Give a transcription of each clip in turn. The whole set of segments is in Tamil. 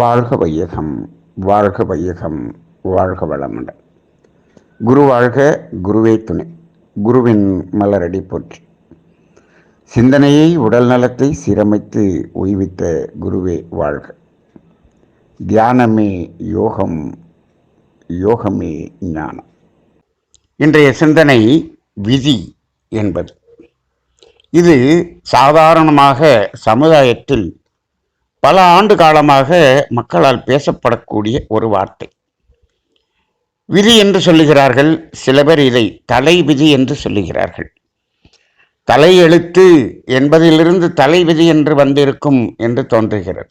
வாழ்க வையகம் வாழ்க வையகம் வாழ்க வளமுடன். குரு வாழ்க குருவே துணை. குருவின் மலரடி போற்றி. சிந்தனையை உடல் நலத்தை சீரமைத்து ஓய்வித்த குருவே வாழ்க. தியானமே யோகம் யோகமே ஞானம். இன்றைய சிந்தனை விதி என்பது. இது சாதாரணமாக சமுதாயத்தில் பல ஆண்டு காலமாக மக்களால் பேசப்படக்கூடிய ஒரு வார்த்தை. விதி என்று சொல்லுகிறார்கள் சில பேர் இதை தலை விதி என்று சொல்லுகிறார்கள். தலை எழுத்து என்பதிலிருந்து தலை விதி என்று வந்திருக்கும் என்று தோன்றுகிறது.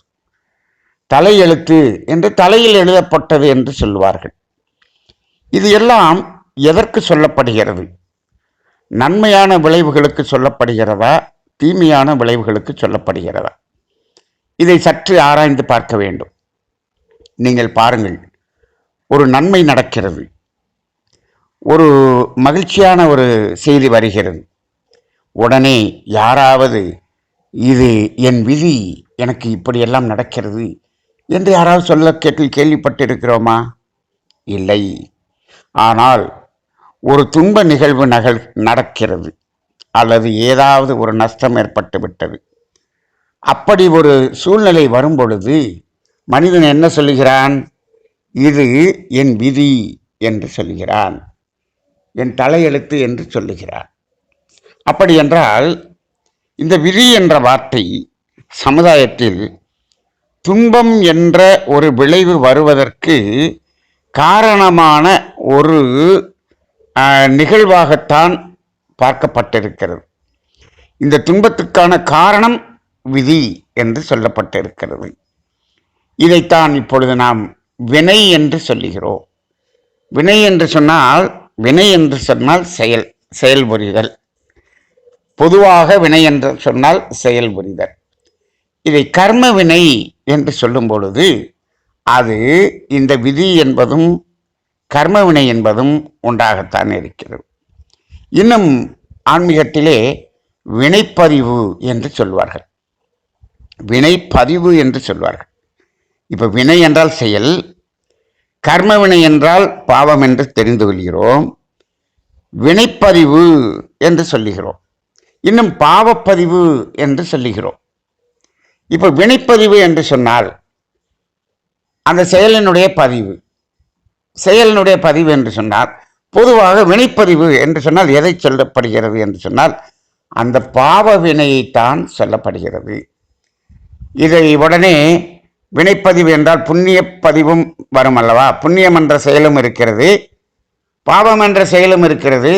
தலை எழுத்து என்று தலையில் எழுதப்பட்டது என்று சொல்லுவார்கள். இது எல்லாம் எதற்கு சொல்லப்படுகிறது? நன்மையான விளைவுகளுக்கு சொல்லப்படுகிறதா? தீமையான விளைவுகளுக்கு சொல்லப்படுகிறதா? இதை சற்று ஆராய்ந்து பார்க்க வேண்டும். நீங்கள் பாருங்கள் ஒரு நன்மை நடக்கிறது. ஒரு மகிழ்ச்சியான ஒரு செய்தி வருகிறது. உடனே யாராவது இது என் விதி எனக்கு இப்படியெல்லாம் நடக்கிறது என்று யாராவது சொல்ல கேட்டு கேள்விப்பட்டிருக்கிறோமா? இல்லை. ஆனால் ஒரு துன்ப நிகழ்வு நகல் நடக்கிறது. அல்லது ஏதாவது ஒரு நஷ்டம் ஏற்பட்டு விட்டது அப்படி ஒரு சூழ்நிலை வரும் பொழுது மனிதன் என்ன சொல்லுகிறான்? இது என் விதி என்று சொல்லுகிறான். என் தலையெழுத்து என்று சொல்லுகிறான். அப்படி என்றால் இந்த விதி என்ற வார்த்தை சமுதாயத்தில் துன்பம் என்ற ஒரு விளைவு வருவதற்கு காரணமான ஒரு நிகழ்வாகத்தான் பார்க்கப்பட்டிருக்கிறது. இந்த துன்பத்துக்கான காரணம் விதி என்று சொல்லப்பட்டிருக்கிறது. இதைத்தான் இப்பொழுது நாம் வினை என்று சொல்லுகிறோம். வினை என்று சொன்னால் வினை என்று சொன்னால் செயல் செயல்புரிதல் பொதுவாக வினை என்று சொன்னால் செயல்புரிதல் இதை கர்ம வினை என்று சொல்லும் பொழுது அது இந்த விதி என்பதும் கர்ம வினை என்பதும் உண்டாகத்தான் இருக்கிறது. இன்னும் ஆன்மீகத்திலே வினைப்பதிவு என்று சொல்வார்கள். வினைப்பதிவு என்று சொல்வார்கள். இப்போ வினை என்றால் செயல் கர்ம வினை என்றால் பாவம் என்று தெரிந்து கொள்கிறோம். வினைப்பதிவு என்று சொல்லுகிறோம். இன்னும் பாவப்பதிவு என்று சொல்லுகிறோம். இப்போ வினைப்பதிவு என்று சொன்னால் அந்த செயலினுடைய பதிவு செயலினுடைய பதிவு என்று சொன்னால் பொதுவாக வினைப்பதிவு என்று சொன்னால் எதை சொல்லப்படுகிறது என்று சொன்னால் அந்த பாவ வினையைத்தான் சொல்லப்படுகிறது. இதை உடனே வினைப்பதிவு என்றால் புண்ணிய பதிவும் வரும் அல்லவா? புண்ணியம் என்ற செயலும் இருக்கிறது. பாவம் என்ற செயலும் இருக்கிறது.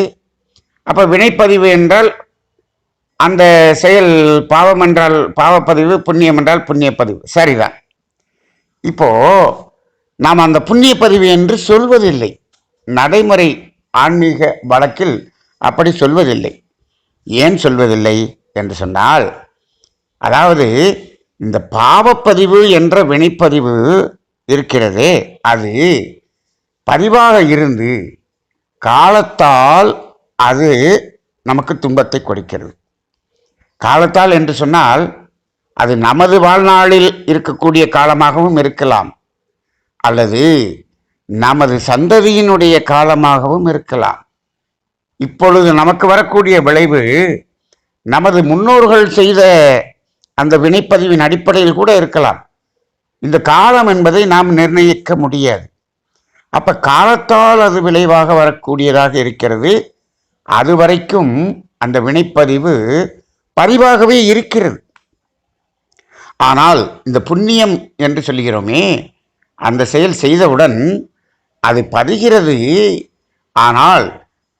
அப்போ வினைப்பதிவு என்றால் அந்த செயல் பாவம் என்றால் பாவப்பதிவு புண்ணியம் என்றால் புண்ணியப்பதிவு. சரிதான். இப்போ நாம் அந்த புண்ணியப்பதிவு என்று சொல்வதில்லை. நடைமுறை ஆன்மீக வழக்கில் அப்படி சொல்வதில்லை. ஏன் சொல்வதில்லை என்று சொன்னால் அதாவது இந்த பாவப்பதிவு என்ற வினைப்பதிவு இருக்கிறது அது பதிவாக இருந்து காலத்தால் அது நமக்கு துன்பத்தை கொடுக்கிறது. காலத்தால் என்று சொன்னால் அது நமது வாழ்நாளில் இருக்கக்கூடிய காலமாகவும் இருக்கலாம் அல்லது நமது சந்ததியினுடைய காலமாகவும் இருக்கலாம். இப்பொழுது நமக்கு வரக்கூடிய விளைவு நமது முன்னோர்கள் செய்த அந்த வினைப்பதிவின் அடிப்படையில் கூட இருக்கலாம். இந்த காலம் என்பதை நாம் நிர்ணயிக்க முடியாது. அப்ப காலத்தால் அது விளைவாக வரக்கூடியதாக இருக்கிறது. அது வரைக்கும் அந்த வினைப்பதிவு பதிவாகவே இருக்கிறது. ஆனால் இந்த புண்ணியம் என்று சொல்கிறோமே அந்த செயல் செய்தவுடன் அது பதிகிறது. ஆனால்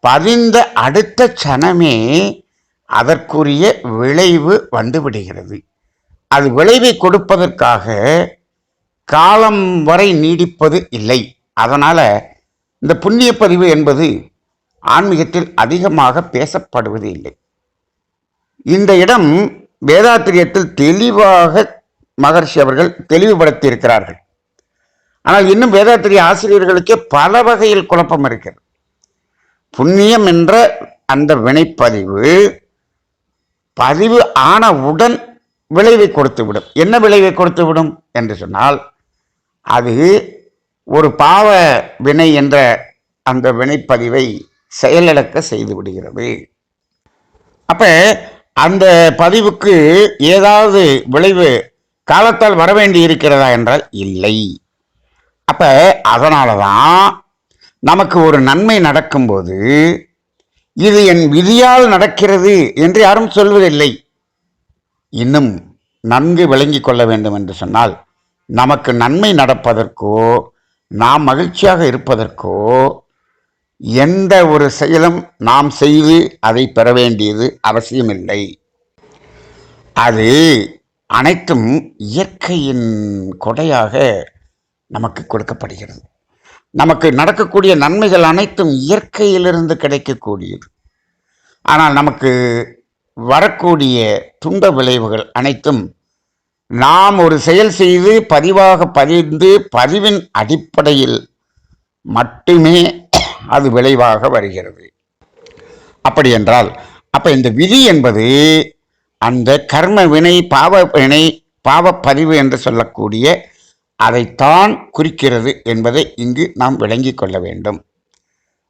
பதிந்த அடுத்த சனமே அதற்குரிய விளைவு வந்துவிடுகிறது. அது விளைவை கொடுப்பதற்காக காலம் வரை நீடிப்பது இல்லை. அதனால் இந்த புண்ணிய பதிவு என்பது ஆன்மீகத்தில் அதிகமாக பேசப்படுவது இல்லை. இந்த இடம் வேதாத்திரியத்தில் தெளிவாக மகர்ஷி அவர்கள் தெளிவுபடுத்தி இருக்கிறார்கள் ஆனால் இன்னும் வேதாத்திரிய ஆசிரியர்களுக்கே பல வகையில் குழப்பம் இருக்கிறது. புண்ணியம் என்ற அந்த வினைப்பதிவு பதிவு ஆனவுடன் விளைவை கொடுத்து விடும். என்ன விளைவை கொடுத்து விடும்? என்று சொன்னால் அது ஒரு பாவ வினை என்ற அந்த வினைப்பதிவை செயலிழக்க செய்து விடுகிறது. அப்போ அந்த பதிவுக்கு ஏதாவது விளைவு காலத்தால் வர வேண்டி இருக்கிறதா என்றால் இல்லை. அப்போ அதனால தான் நமக்கு ஒரு நன்மை நடக்கும்போது இது என் விதியால் நடக்கிறது என்று யாரும் சொல்வதில்லை. இன்னும் நன்கு விளங்கி கொள்ள வேண்டும் என்று சொன்னால் நமக்கு நன்மை நடப்பதற்கோ நாம் மகிழ்ச்சியாக இருப்பதற்கோ எந்த ஒரு செயலும் நாம் செய்து அதை பெற வேண்டியது அவசியமில்லை. அது அனைத்தும் இயற்கையின் கொடையாக நமக்கு கொடுக்கப்படுகிறது. நமக்கு நடக்கக்கூடிய நன்மைகள் அனைத்தும் இயற்கையிலிருந்து கிடைக்கக்கூடியது. ஆனால் நமக்கு வரக்கூடிய துன்ப விளைவுகள் அனைத்தும் நாம் ஒரு செயல் செய்து பதிவாக பதிந்து பதிவின் அடிப்படையில் மட்டுமே அது விளைவாக வருகிறது. அப்படி என்றால் அப்போ இந்த விதி என்பது அந்த கர்ம வினை பாவ வினை பாவப்பதிவு என்று சொல்லக்கூடிய அதைத்தான் குறிக்கிறது என்பதை இங்கு நாம் விளங்கிக் கொள்ள வேண்டும்.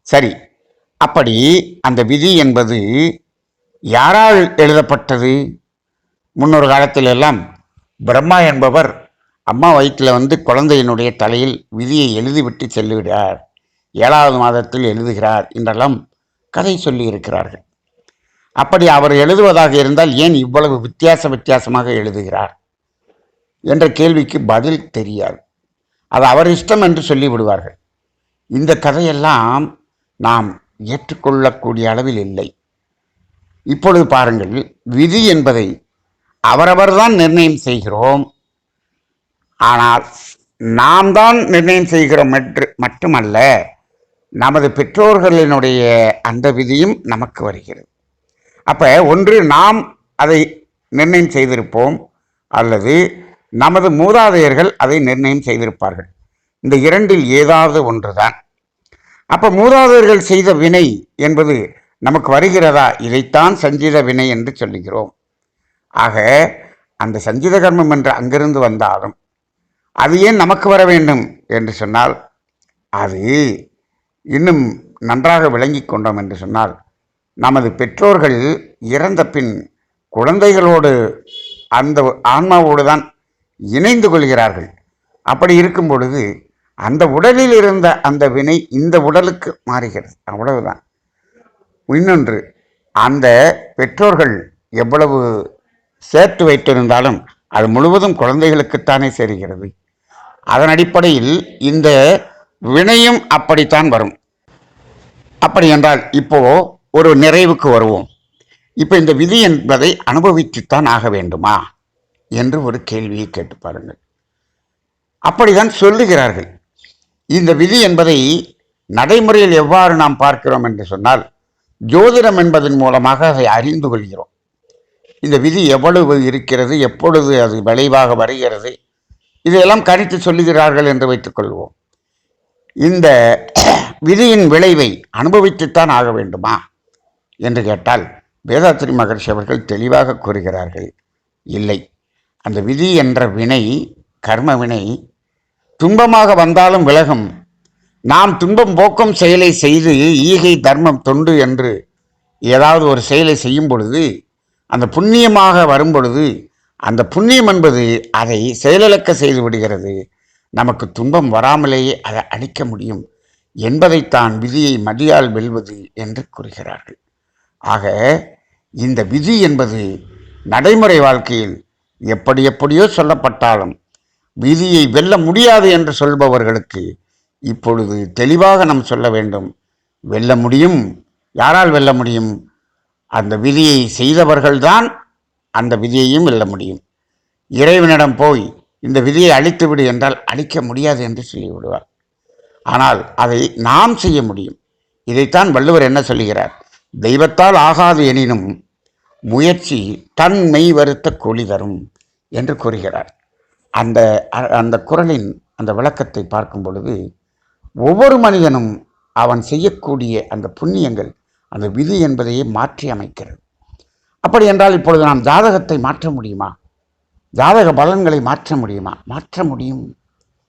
சரி அப்படி அந்த விதி என்பது யாரால் எழுதப்பட்டது? முன்னொரு காலத்திலெல்லாம் பிரம்மா என்பவர் அம்மா வயிற்றில் வந்து குழந்தையினுடைய தலையில் விதியை எழுதிவிட்டு செல்லுகிறார். ஏழாவது மாதத்தில் எழுதுகிறார் என்றெல்லாம் கதை சொல்லி இருக்கிறார்கள் அப்படி அவர் எழுதுவதாக இருந்தால் ஏன் இவ்வளவு வித்தியாச வித்தியாசமாக எழுதுகிறார்? என்ற கேள்விக்கு பதில் தெரியாது. அது அவர் இஷ்டம் என்று சொல்லிவிடுவார்கள். இந்த கதையெல்லாம் நாம் ஏற்றுக்கொள்ளக்கூடிய அளவில் இல்லை. இப்பொழுது பாருங்கள் விதி என்பதை அவரவர்தான் நிர்ணயம் செய்கிறோம். ஆனால் நாம் தான் நிர்ணயம் செய்கிறோம் என்று மட்டுமல்ல நமது பெற்றோர்களினுடைய அந்த விதியும் நமக்கு வருகிறது. அப்போ ஒன்று நாம் அதை நிர்ணயம் செய்திருப்போம் அல்லது நமது மூதாதையர்கள் அதை நிர்ணயம் செய்திருப்பார்கள். இந்த இரண்டில் ஏதாவது ஒன்றுதான். அப்போ மூதாதையர்கள் செய்த வினை என்பது நமக்கு வருகிறதா? இதைத்தான் சஞ்சித வினை என்று சொல்லுகிறோம். ஆக அந்த சஞ்சித கர்மம் என்று அங்கிருந்து வந்தாலும் அது ஏன் நமக்கு வர வேண்டும் என்று சொன்னால் அது இன்னும் நன்றாக விளங்கிக் கொண்டோம் என்று சொன்னால் நமது பெற்றோர்கள் இறந்த பின் குழந்தைகளோடு அந்த ஆன்மாவோடு தான் இணைந்து கொள்கிறார்கள். அப்படி இருக்கும் பொழுது அந்த உடலில் இருந்த அந்த வினை இந்த உடலுக்கு மாறுகிறது. அவ்வளவுதான். இன்னொன்று அந்த பெற்றோர்கள் எவ்வளவு சேர்த்து வைத்திருந்தாலும் அது முழுவதும் குழந்தைகளுக்குத்தானே சேர்கிறது. அதன் அடிப்படையில் இந்த வினையும் அப்படித்தான் வரும். அப்படி என்றால் இப்போ ஒரு நிறைவுக்கு வருவோம். இப்போ இந்த விதி என்பதை அனுபவித்துத்தான் ஆக வேண்டுமா? என்று ஒரு கேள்வியை கேட்டு பாருங்கள். அப்படிதான் சொல்லுகிறார்கள். இந்த விதி என்பதை நடைமுறையில் எவ்வாறு நாம் பார்க்கிறோம் என்று சொன்னால் ஜோதிடம் என்பதன் மூலமாக அதை அறிந்து கொள்கிறோம். இந்த விதி எவ்வளவு இருக்கிறது எப்பொழுது அது விளைவாக வருகிறது இதையெல்லாம் கணித்து சொல்லுகிறார்கள் என்று வைத்துக் கொள்வோம். இந்த விதியின் விளைவை அனுபவித்துத்தான் ஆக வேண்டுமா என்று கேட்டால் வேதாத்திரி மகர்ஷி அவர்கள் தெளிவாக கூறுகிறார்கள் இல்லை. அந்த விதி என்ற வினை கர்ம வினை துன்பமாக வந்தாலும் விலகும். நாம் துன்பம் போக்கும் செயலை செய்து ஈகை தர்மம் தொண்டு என்று ஏதாவது ஒரு செயலை செய்யும் பொழுது அந்த புண்ணியமாக வரும் பொழுது அந்த புண்ணியம் என்பது அதை செயலிழக்க செய்து விடுகிறது. நமக்கு துன்பம் வராமலேயே அதை அழிக்க முடியும் என்பதைத்தான் விதியை மதியால் வெல்வது என்று கூறுகிறார்கள். ஆக இந்த விதி என்பது நடைமுறை வாழ்க்கையில் எப்படி எப்படியோ சொல்லப்பட்டாலும் விதியை வெல்ல முடியாது என்று சொல்பவர்களுக்கு இப்பொழுது தெளிவாக நாம் சொல்ல வேண்டும். வெல்ல முடியும்? யாரால் வெல்ல முடியும்? அந்த விதியை செய்தவர்கள்தான் அந்த விதியையும் வெல்ல முடியும். இறைவனிடம் போய் இந்த விதியை அழித்து விடு என்றால் அழிக்க முடியாது என்று சொல்லிவிடுவார். ஆனால் அதை நாம் செய்ய முடியும். இதைத்தான் வள்ளுவர் என்ன சொல்லுகிறார்? தெய்வத்தால் ஆகாது எனினும் முயற்சி தன் மெய் வருத்த கூலி தரும் என்று கூறுகிறார். அந்த அ- அந்த குரலின் அந்த விளக்கத்தை பார்க்கும் பொழுது ஒவ்வொரு மனிதனும் அவன் செய்யக்கூடிய அந்த புண்ணியங்கள் அந்த விதி என்பதையே மாற்றி அமைக்கிறது. அப்படி என்றால் இப்பொழுது நாம் ஜாதகத்தை மாற்ற முடியுமா? ஜாதக பலன்களை மாற்ற முடியுமா? மாற்ற முடியும்.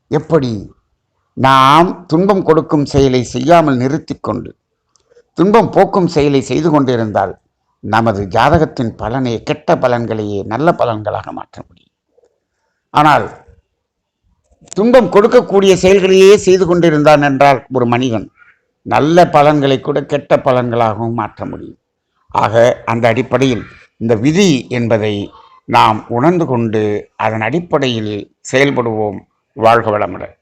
எப்படி? நாம் துன்பம் கொடுக்கும் செயலை செய்யாமல் நிறுத்தி கொண்டு துன்பம் போக்கும் செயலை செய்து கொண்டிருந்தால் நமது ஜாதகத்தின் பலனை கெட்ட பலன்களையே நல்ல பலன்களாக மாற்ற முடியும். ஆனால் துன்பம் கொடுக்கக்கூடிய செயல்களையே செய்து கொண்டிருந்தான் என்றால் ஒரு மனிதன் நல்ல பலன்களை கூட கெட்ட பலன்களாகவும் மாற்ற முடியும். ஆக அந்த அடிப்படையில் இந்த விதி என்பதை நாம் உணர்ந்து கொண்டு அதன் அடிப்படையில் செயல்படுவோம் வாழ்க வளமுடன்.